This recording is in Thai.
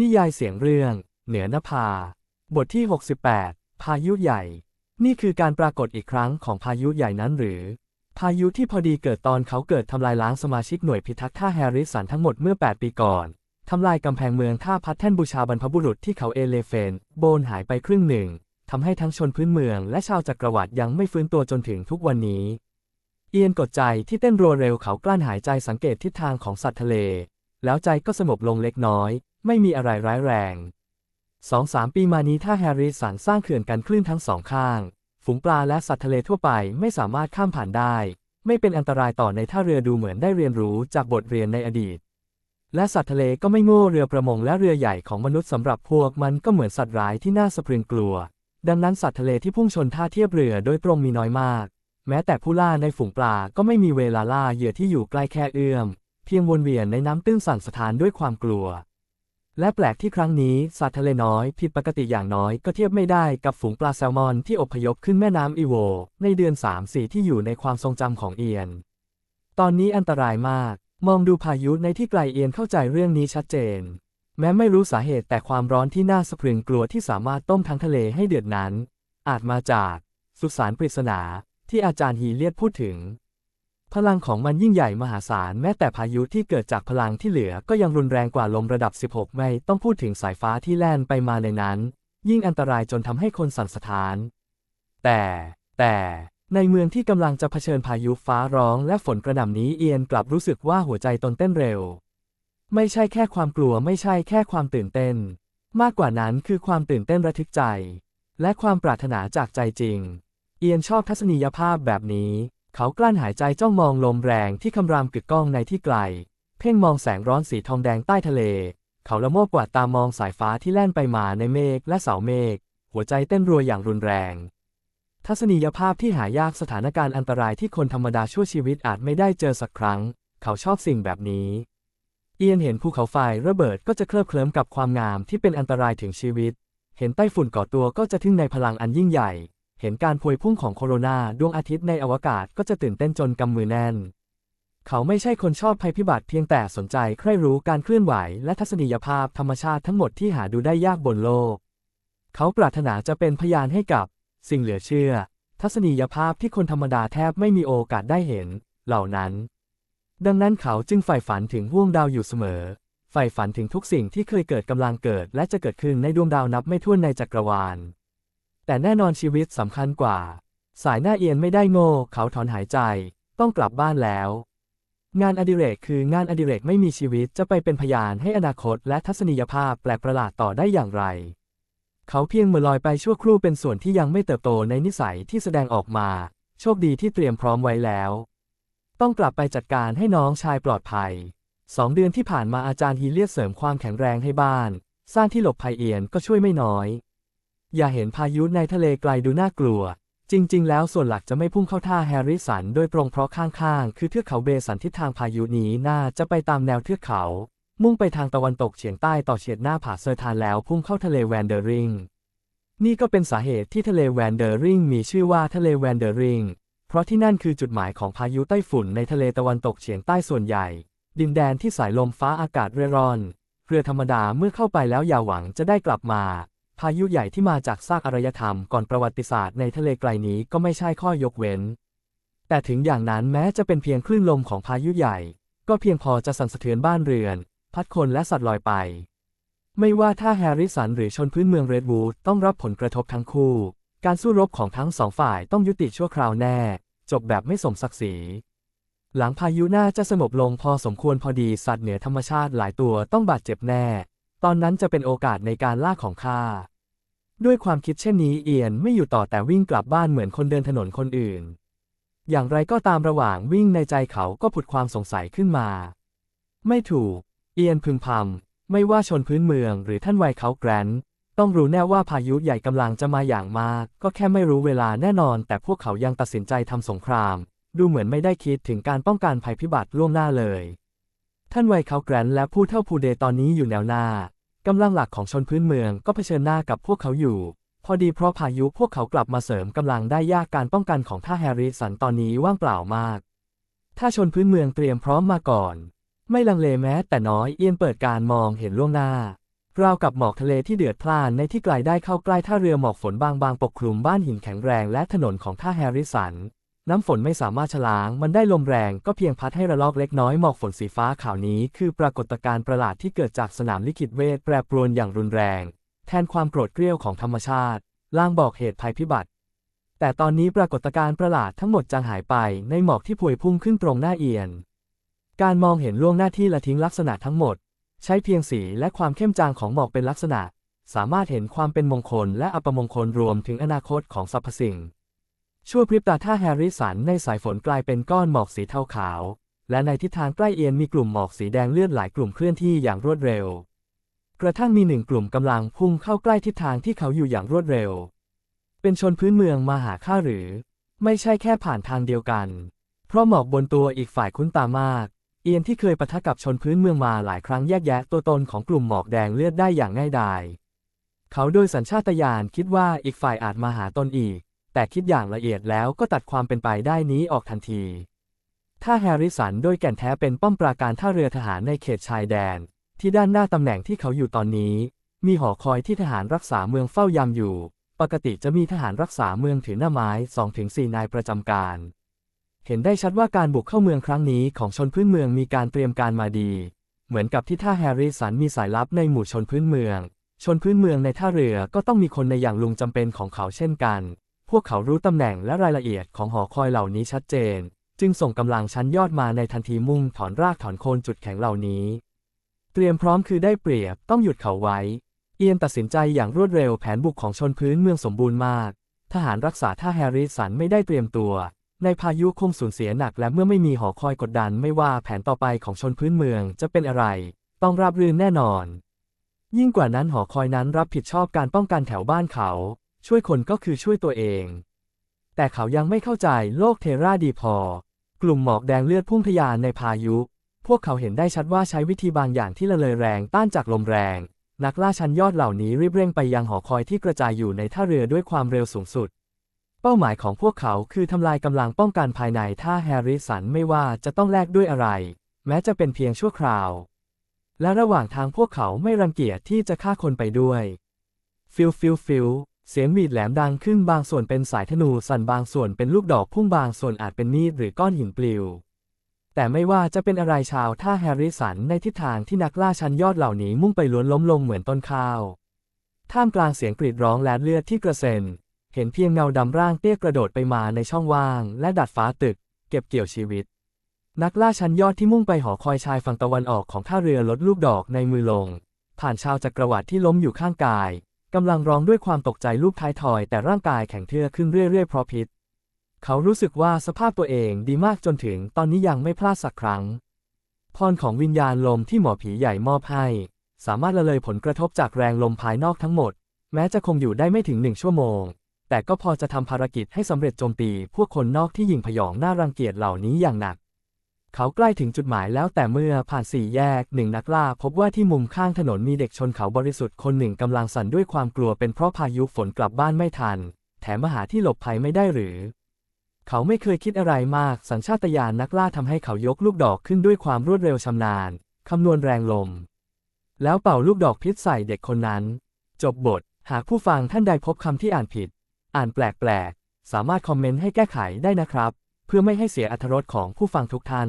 นิยายเสียงเรื่อง เหนือนภา บทที่ 68 พายุใหญ่ นี่คือการปรากฏอีกครั้งของพายุใหญ่นั้นหรือ พายุที่พอดีเกิดตอนเขาเกิดทำลายล้างสมาชิกหน่วยพิทักษ์ท่าแฮริสันทั้งหมดเมื่อ 8 ปีก่อนทำลายกำแพงเมืองท่าพัดแท่นบูชาบรรพบุรุษที่เขาเอเลเฟน โบนหายไปครึ่งหนึ่งทำให้ทั้งชนพื้นเมืองและชาวจักรวรรดิยังไม่ฟื้นตัวจนถึงทุกวันนี้ เอียนกดใจที่เต้นรัวเร็วเขากลั้นหายใจสังเกตทิศทางของสัตว์ทะเล แล้วใจก็สงบลงเล็กน้อย ไม่มีอะไรร้ายแรงสองสามปีมานี้ถ้าแฮร์ริสันสร้างเขื่อนกันคลื่นทั้งสองข้าง ฝูงปลาและสัตว์ทะเลทั่วไปไม่สามารถข้ามผ่านได้ ไม่เป็นอันตรายต่อในท่าเรือดูเหมือนได้เรียนรู้จากบทเรียนในอดีต และสัตว์ทะเลก็ไม่โง่เรือประมงและเรือใหญ่ของมนุษย์สำหรับพวกมันก็เหมือนสัตว์ร้ายที่น่าสะพรึงกลัว ดังนั้นสัตว์ทะเลที่พุ่งชนท่าเทียบเรือโดยตรงมีน้อยมาก แม้แต่ผู้ล่าในฝูงปลาก็ไม่มีเวลาล่าเหยื่อที่อยู่ใกล้แค่เอื้อม เพียงวนเวียนในน้ำตื้นสั่นสะท้านด้วยความกลัว และแปลกที่ครั้งนี้สัตว์ทะเลน้อยผิดปกติอย่างน้อยก็เทียบไม่ได้กับฝูงปลาแซลมอนที่อพยพขึ้นแม่น้ำอีโว ในเดือน 3-4 ที่อยู่ในความทรงจำของเอียน ตอนนี้อันตรายมาก มองดูพายุในที่ไกลเอียนเข้าใจเรื่องนี้ชัดเจน แม้ไม่รู้สาเหตุแต่ความร้อนที่น่าสะพรึงกลัวที่สามารถต้มทั้งทะเลให้เดือดนั้น อาจมาจากสุสานปริศนาที่อาจารย์ฮีเลียดพูดถึง พลังของมันยิ่งใหญ่มหาศาลแม้แต่พายุที่เกิดจากพลังที่เหลือก็ยังรุนแรงกว่าลมระดับ 16 ไม่ต้องพูดถึงสายฟ้าที่แล่นไปมาในนั้น ยิ่งอันตรายจนทำให้คนสั่นสะท้าน แต่ แต่ในเมืองที่กำลังจะเผชิญพายุฟ้าร้องและฝนกระหน่ำนี้เอียนกลับรู้สึกว่าหัวใจตนเต้นเร็ว ไม่ใช่แค่ความกลัวไม่ใช่แค่ความตื่นเต้น มากกว่านั้นคือความตื่นเต้นระทึกใจ และความปรารถนาจากใจจริง เอียนชอบทัศนียภาพแบบนี้ เขากลั้นหายใจจ้องมองลมแรงที่คำรามกึกก้องในที่ไกล เพ่งมองแสงร้อนสีทองแดงใต้ทะเล เขาละโมบกวาดตามองสายฟ้าที่แล่นไปมาในเมฆและเสาเมฆ หัวใจเต้นรัวอย่างรุนแรง ทัศนียภาพที่หายากสถานการณ์อันตรายที่คนธรรมดาชั่วชีวิตอาจไม่ได้เจอสักครั้ง เขาชอบสิ่งแบบนี้ เอียนเห็นภูเขาไฟระเบิดก็จะเคลิบเคลิ้มกับความงามที่เป็นอันตรายถึงชีวิต เห็นไต้ฝุ่นก่อตัวก็จะทึ่งในพลังอันยิ่งใหญ่ เห็นการพวยพุ่งของโคโรนาดวงอาทิตย์ในอวกาศก็จะตื่นเต้นจนกำมือแน่น เขาไม่ใช่คนชอบภัยพิบัติเพียงแต่สนใจใคร่รู้การเคลื่อนไหวและทัศนียภาพธรรมชาติทั้งหมดที่หาดูได้ยากบนโลก เขาปรารถนาจะเป็นพยานให้กับ สิ่งเหลือเชื่อ ทัศนียภาพที่คนธรรมดาแทบไม่มีโอกาสได้เห็น เหล่านั้น ดังนั้นเขาจึงใฝ่ฝันถึงห่วงดาวอยู่เสมอใฝ่ฝันถึงทุกสิ่งที่เคยเกิดกำลังเกิดและจะเกิดขึ้นในดวงดาวนับไม่ถ้วนในจักรวาล แต่แน่นอนชีวิตสำคัญกว่า สายหน้าเอียนไม่ได้โง่ เขาถอนหายใจ ต้องกลับบ้านแล้ว งานอดิเรกคืองานอดิเรกไม่มีชีวิตจะไปเป็นพยานให้อนาคตและทัศนียภาพแปลกประหลาดต่อได้อย่างไร เขาเพียงเมื่อลอยไปชั่วครู่เป็นส่วนที่ยังไม่เติบโตในนิสัยที่แสดงออกมา โชคดีที่เตรียมพร้อมไว้แล้ว ต้องกลับไปจัดการให้น้องชายปลอดภัยสองเดือนที่ผ่านมาอาจารย์ฮีเลียสเสริมความแข็งแรงให้บ้าน สร้างที่หลบภัยเอียนก็ช่วยไม่น้อย อย่าเห็นพายุในทะเลไกลดูน่ากลัว จริง ๆ แล้วส่วนหลักจะไม่พุ่งเข้าท่าแฮร์ริสันโดยตรงเพราะข้างๆ คือเทือกเขาเบสันทิศทางพายุนี้น่าจะไปตามแนวเทือกเขา มุ่งไปทางตะวันตกเฉียงใต้ต่อเฉียดหน้าผาเซอร์ทานแล้วพุ่งเข้าทะเลแวนเดอริงนี่ก็เป็นสาเหตุที่ทะเลแวนเดอริงมีชื่อว่าทะเลแวนเดอริงเพราะที่นั่นคือจุดหมายของพายุไต้ฝุ่นในทะเลตะวันตกเฉียงใต้ส่วนใหญ่ ดินแดนที่สายลมฟ้าอากาศเร่ร่อนเรือธรรมดาเมื่อเข้าไปแล้วอย่าหวังจะได้กลับมา พายุใหญ่ที่มาจากซากอารยธรรมก่อนประวัติศาสตร์ในทะเลไกลนี้ก็ไม่ใช่ข้อยกเว้น แต่ถึงอย่างนั้นแม้จะเป็นเพียงคลื่นลมของพายุใหญ่ ก็เพียงพอจะสั่นสะเทือนบ้านเรือน พัดคนและสัตว์ลอยไป ไม่ว่าถ้าแฮร์ริสันหรือชนพื้นเมืองเรดวูดต้องรับผลกระทบทั้งคู่ การสู้รบของทั้งสองฝ่ายต้องยุติชั่วคราวแน่ จบแบบไม่สมศักดิ์ศรีหลังพายุน่าจะสงบลงพอสมควรพอดีสัตว์เหนือธรรมชาติหลายตัวต้องบาดเจ็บแน่ ตอนนั้นจะเป็นโอกาสในการล่าของข้า ด้วยความคิดเช่นนี้เอียนไม่อยู่ต่อแต่วิ่งกลับบ้านเหมือนคนเดินถนนคนอื่น อย่างไรก็ตามระหว่างวิ่งในใจเขาก็ผุดความสงสัยขึ้นมา ไม่ถูก เอียนพึมพำไม่ว่าชนพื้นเมืองหรือท่านวัยเขาแกรนท์ต้องรู้แน่ว่าพายุใหญ่กำลังจะมาอย่างมาก ก็แค่ไม่รู้เวลาแน่นอน แต่พวกเขายังตัดสินใจทำสงคราม ดูเหมือนไม่ได้คิดถึงการป้องกันภัยพิบัติล่วงหน้าเลย ท่านวัยเขาแกรนท์และผู้เท่าผู้เดตอนนี้อยู่แนวหน้า กำลังหลักของชนพื้นเมืองก็เผชิญหน้ากับพวกเขาอยู่ พอดีเพราะพายุพวกเขากลับมาเสริมกำลังได้ยากการป้องกันของท่าแฮร์ริสันตอนนี้ว่างเปล่ามาก ถ้าชนพื้นเมืองเตรียมพร้อมมาก่อน ไม่ลังเลแม้แต่น้อยเอียนเปิดการมองเห็นล่วงหน้าราวกับหมอกทะเลที่เดือดพล่านในที่ไกลได้เข้าใกล้ท่าเรือหมอกฝนบางๆ ปกคลุมบ้านหินแข็งแรงและถนนของท่าแฮร์ริสัน น้ำฝนไม่สามารถชะล้าง มันได้ลมแรงก็เพียงพัดให้ระลอกเล็กน้อยหมอกฝนสีฟ้าขาวนี้ คือปรากฏการณ์ประหลาดที่เกิดจากสนามลิขิตเวทแปรปรวนอย่างรุนแรง แทนความโกรธเกรี้ยวของธรรมชาติลางบอกเหตุภัยพิบัติ แต่ตอนนี้ปรากฏการณ์ประหลาดทั้งหมดจางหายไปในหมอกที่พวยพุ่งขึ้นตรงหน้าเอียน การมองเห็นล่วงหน้าที่ละทิ้งลักษณะทั้งหมด ใช้เพียงสีและความเข้มจางของหมอกเป็นลักษณะ สามารถเห็นความเป็นมงคลและอัปมงคลรวมถึงอนาคตของสรรพสิ่ง ชั่วพริบตาท่าแฮร์ริสันในสายฝนกลายเป็นก้อนหมอกสีเทาขาว และในทิศทางใกล้เอียนมีกลุ่มหมอกสีแดงเลือดหลายกลุ่มเคลื่อนที่อย่างรวดเร็ว กระทั่งมีหนึ่งกลุ่มกำลังพุ่งเข้าใกล้ทิศทางที่เขาอยู่อย่างรวดเร็ว เป็นชนพื้นเมืองมาหาข้าหรือ ไม่ใช่แค่ผ่านทางเดียวกัน เพราะหมอกบนตัวอีกฝ่ายคุ้นตามาก เอียนที่เคยปะทะกับชนพื้นเมืองมาหลายครั้งแยกแยะตัวตนของกลุ่มหมอกแดงเลือดได้อย่างง่ายดายเขาโดยสัญชาตญาณคิดว่าอีกฝ่ายอาจมาหาตนอีก แต่คิดอย่างละเอียดแล้วก็ตัดความเป็นไปได้นี้ออกทันที ถ้าแฮร์ริสันโดยแก่นแท้เป็นป้อมปราการท่าเรือทหารในเขตชายแดน ที่ด้านหน้าตำแหน่งที่เขาอยู่ตอนนี้ มีหอคอยที่ทหารรักษาเมืองเฝ้ายามอยู่ ปกติจะมีทหารรักษาเมืองถือหน้าไม้2-4นายประจำการ เห็นได้ชัดว่าการบุกเข้าเมืองครั้งนี้ของชนพื้นเมืองมีการเตรียมการมาดี เหมือนกับที่ท่าแฮร์ริสันมีสายลับในหมู่ชนพื้นเมือง ชนพื้นเมืองในท่าเรือก็ต้องมีคนในอย่างลุงจำเป็นของเขาเช่นกัน วกเขารู้ตำแหน่งและรายละเอียดของหอคอยเหล่านี้ชัดเจน จึงส่งกำลังชั้นยอดมาในทันทีมุ่งถอนรากถอนโคนจุดแข็งเหล่านี้ เตรียมพร้อมคือได้เปรียบต้องหยุดเขาไว้ เอียนตัดสินใจอย่างรวดเร็วแผนบุกของชนพื้นเมืองสมบูรณ์มาก ทหารรักษาท่าแฮร์ริสันไม่ได้เตรียมตัว ในพายุคงสูญเสียหนักและเมื่อไม่มีหอคอยกดดันไม่ว่าแผนต่อไปของชนพื้นเมืองจะเป็นอะไร ต้องราบรื่นแน่นอน ยิ่งกว่านั้นหอคอยนั้นรับผิดชอบการป้องกันแถวบ้านเขา ช่วยคนก็คือช่วยตัวเอง แต่เขายังไม่เข้าใจโลกเทราดีพอ กลุ่มหมอกแดงเลือดพุ่งทยานในพายุ พวกเขาเห็นได้ชัดว่าใช้วิธีบางอย่างที่ละเลยแรงต้านจากลมแรง นักล่าชั้นยอดเหล่านี้รีบเร่งไปยังหอคอยที่กระจายอยู่ในท่าเรือด้วยความเร็วสูงสุด เป้าหมายของพวกเขาคือทำลายกำลังป้องกันภายในท่าแฮร์ริสันไม่ว่าจะต้องแลกด้วยอะไร แม้จะเป็นเพียงชั่วคราว และระหว่างทางพวกเขาไม่รังเกียจที่จะฆ่าคนไปด้วยฟิลฟิลฟิล เสียงหวีดแหลมดังขึ้นบางส่วนเป็นสายธนูสั่นบางส่วนเป็นลูกดอกพุ่งบางส่วนอาจเป็นมีดหรือก้อนหินปลิว แต่ไม่ว่าจะเป็นอะไรชาวท่าแฮร์ริสันในทิศทางที่นักล่าชั้นยอดเหล่านี้มุ่งไปล้วนล้มลงเหมือนต้นข้าว ท่ามกลางเสียงกรีดร้องและเลือดที่กระเซ็น เห็นเพียงเงาดำร่างเตี้ยกระโดดไปมาในช่องว่าง และดัดฟ้าตึก เก็บเกี่ยวชีวิต นักล่าชั้นยอดที่มุ่งไปหอคอยชายฝั่งตะวันออกของท่าเรือลดลูกดอกในมือลง ผ่านชาวจักรวรรดิที่ล้มอยู่ข้างกาย กำลังร้องด้วยความตกใจลูกท้ายถอย แต่ร่างกายแข็งเทือกขึ้นเรื่อยๆเพราะพิษ เขารู้สึกว่าสภาพตัวเองดีมากจนถึงตอนนี้ยังไม่พลาดสักครั้ง พรของวิญญาณลมที่หมอผีใหญ่มอบให้ สามารถละเลยผลกระทบจากแรงลมภายนอกทั้งหมด แม้จะคงอยู่ได้ไม่ถึงหนึ่งชั่วโมง แต่ก็พอจะทำภารกิจให้สำเร็จโจมตีพวกคนนอกที่ยิงพยองน่ารังเกียจเหล่านี้อย่างหนัก เขาใกล้ถึงจุดหมายแล้วแต่เมื่อผ่านสี่แยกหนึ่งนักล่าพบว่าที่มุมข้างถนนมีเด็กชนเขาบริสุทธิ์คนหนึ่งกำลังสั่นด้วยความกลัวเป็นเพราะพายุฝนกลับบ้านไม่ทัน แถมมาหาที่หลบภัยไม่ได้หรือ เขาไม่เคยคิดอะไรมากสัญชาตญาณนักล่าทำให้เขายกลูกดอกขึ้นด้วยความรวดเร็วชำนาญคำนวณแรงลม แล้วเป่าลูกดอกพิษใส่เด็กคนนั้น จบบท หากผู้ฟังท่านใดพบคำที่อ่านผิด อ่านแปลกๆสามารถคอมเมนต์ให้แก้ไขได้นะครับ เพื่อไม่ให้เสียอรรถรสของผู้ฟังทุกท่าน